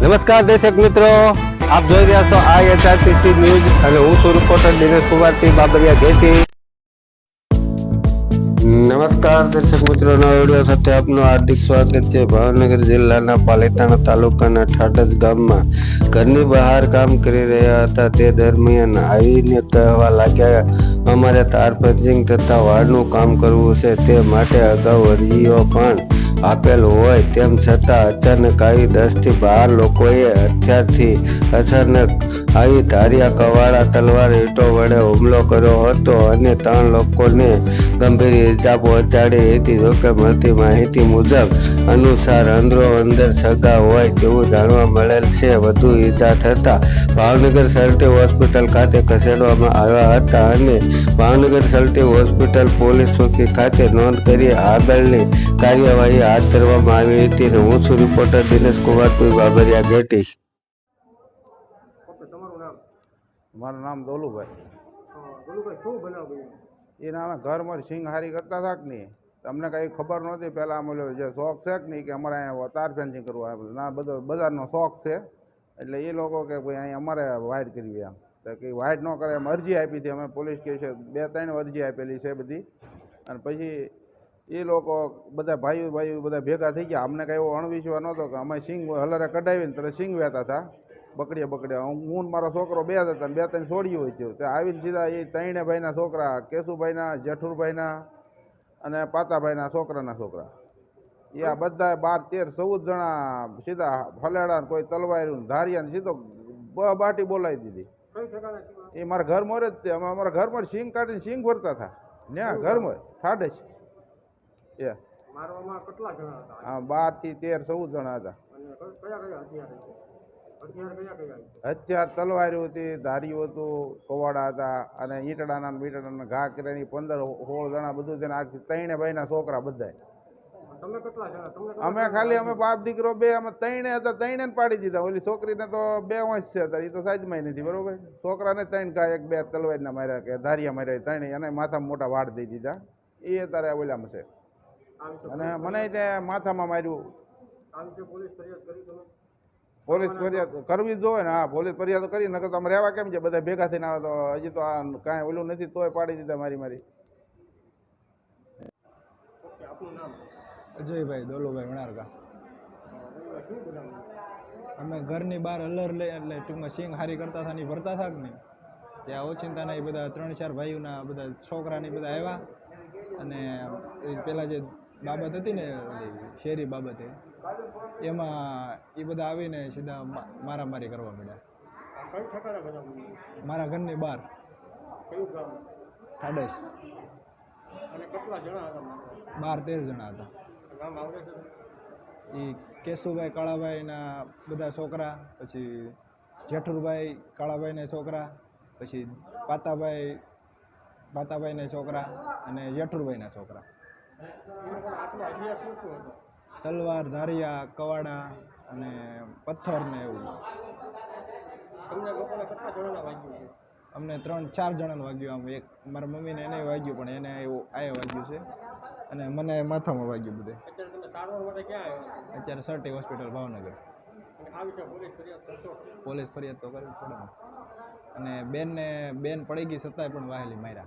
નમસ્કાર દર્શક મિત્રો, આપ જોઈ રહ્યા છો આ એચઆરટીસી ન્યૂઝ અને હું છું રિપોર્ટર દિનેશ કુમારસિંહ બાબરિયા. ઘેટી નમસ્કાર દર્શક મિત્રો, નવા વીડિયો સાથે આપનું હાર્દિક સ્વાગત છે. ભાવનગર જિલ્લાના પાલેતાણા તાલુકાના ઠાડસ ગામમાં ઘરની બહાર કામ કરી રહ્યા હતા. તે દરમિયાન આવીને કહેવા લાગ્યા, અમારે તાર પંચિંગ તથા વાળનું કામ કરવું છે. તે માટે અગાઉ અરજીઓ પણ આપેલ હોય તેમ છતાં અચાનક આવી દસથી બાર લોકોએ અત્યારથી અચાનક આવી ધારિયા કવાળા તલવાર ઈટો વડે હુમલો કર્યો હતો અને ત્રણ લોકોને ગંભીર ઈજા પહોંચાડી હતી. જોકે મળતી માહિતી મુજબ, અનુસાર અંદરો અંદર સગા હોય તેવું જાણવા મળેલ છે. વધુ ઈજા થતા ભાવનગર સર્ટી હોસ્પિટલ ખાતે ખસેડવામાં આવ્યા હતા અને ભાવનગર સર્ટી હોસ્પિટલ પોલીસ ચોકી ખાતે નોંધ કરી આગળની કાર્યવાહી હાથ ધરવામાં આવી હતી અને હું છું રિપોર્ટર દિનેશ કુમારભાઈ બાબરિયા ઘેટી મારું નામ દોલુભાઈ. બોલુભાઈ શું બનાવ એ નામે ઘર મારી હારી કરતા હતા કે નહીં? તમને કંઈ ખબર નહોતી પહેલાં અમે જે શોખ છે કે નહીં કે અમારે અહીંયા તાર ફેન્સિંગ કરવું આવે ના બધો બજારનો શોખ છે. એટલે એ લોકો કે ભાઈ અહીં અમારે વાઇડ કરવી એમ. તો કે વાઇડ ન કરે એમ અરજી આપી હતી અમે પોલીસ કેસ બે ત્રણ અરજી આપેલી છે બધી. અને પછી એ લોકો બધા ભાઈઓ ભાઈઓ બધા ભેગા થઈ ગયા. અમને કાંઈ એવો અણવિશ્વાસ નહોતો કે અમે સિંગ હલરે કઢાવીને ત્યારે સિંગ વહેતા હતા. બકડીએ બકડીએ હું મારો છોકરો બે જ હતા ને બે ત્રણ છોડ્યું હોય તે આવીને સીધા એ ત્રણે ભાઈના છોકરા કેશુભાઈના જેઠુરભાઈના અને પાતાભાઈના છોકરાના છોકરા. એ આ બધા બાર તેર ચૌદ જણા સીધા ફલેડા કોઈ તલવાર્યું ધારિયા ને સીધો બ બાટી બોલાવી દીધી? એ મારા ઘર મોરે જ તે. અમે અમારા ઘરમાં સિંગ કાઢીને સિંગ ભરતા હતા. ને ઘરમાં ઠાડે છે એ. મારવામાં કેટલા જણા હતા? આ બારથી તેર ચૌદ જણા હતા. ક- કયા કયા હથિયાર હથિયાર હતી ધારીઓ હતું કવાડા હતા અને ઈંટડાના બીટડાના ઘા કર્યાની પંદર સોળ જણા બધું તેને આખી ત્રણે ભાઈના છોકરા બધા તમે કેટલા જણા? તમને કેટલા અમે ખાલી અમે બાપ દીકરો બે અમે ત્રણે હતા ત્રણે પાડી દીધા. ઓલી છોકરીને તો બે વંશ છે એ તો સાઈડમાં નથી બરોબર? છોકરાને ત્રણ ઘા એક બે તલવારના માર્યા કે ધારિયા માર્યા ત્રણે એને માથામાં મોટા વાળ દઈ દીધા. એ અત્યારે ઓલામાં છે. અને મને ત્યાં માથામાં માર્યું. પોલીસ ફરિયાદ કરી પોલીસ ફરિયાદ કરવી જ હોય ને હા પોલીસ ફરિયાદ તો કરી નકર તમે રહેવા કેમ છે? બધા ભેગા થઈને આવે તો હજી તો આ કાંઈ ઓલું નથી તોય પાડી દીધા મારી મારી. અજયભાઈ દોલુભાઈ વણારકા. અમે ઘરની બહાર અલર લઈ એટલે ટૂંકમાં સિંગ હારી કરતા હતા ની ભરતા હતા કે નહીં ત્યાં ઓચિંતાના એ બધા ત્રણ ચાર ભાઈઓના બધા છોકરાને બધા આવ્યા અને એ પેલા જે બાબત હતી ને શેરી બાબતે એમાં એ બધા આવીને સીધા મારામારી કરવા માંડ્યા? મારા ઘરની બહાર. ઠાડસ? બાર તેર જણા હતા. એ કેશુભાઈ કાળાભાઈના બધા છોકરા પછી જેઠુરભાઈ કાળાભાઈના છોકરા પછી પાતાભાઈ પાતાભાઈના છોકરા અને જેઠુરભાઈના છોકરા. તલવાર ધારિયા કવાડા અને પથ્થર ને એવું અમને ત્રણ ચાર જણાને વાગ્યું આમ. એક મારા મમ્મીને એને વાગ્યું પણ એને એવું આયે વાગ્યું છે. અને મને માથામાં વાગ્યું બધે. અત્યારે સરટી હોસ્પિટલ ભાવનગર. પોલીસ ફરિયાદ તો કરવી પડે અને બેનને બેન પડી ગઈ છતાંય પણ વાહેલી માર્યા.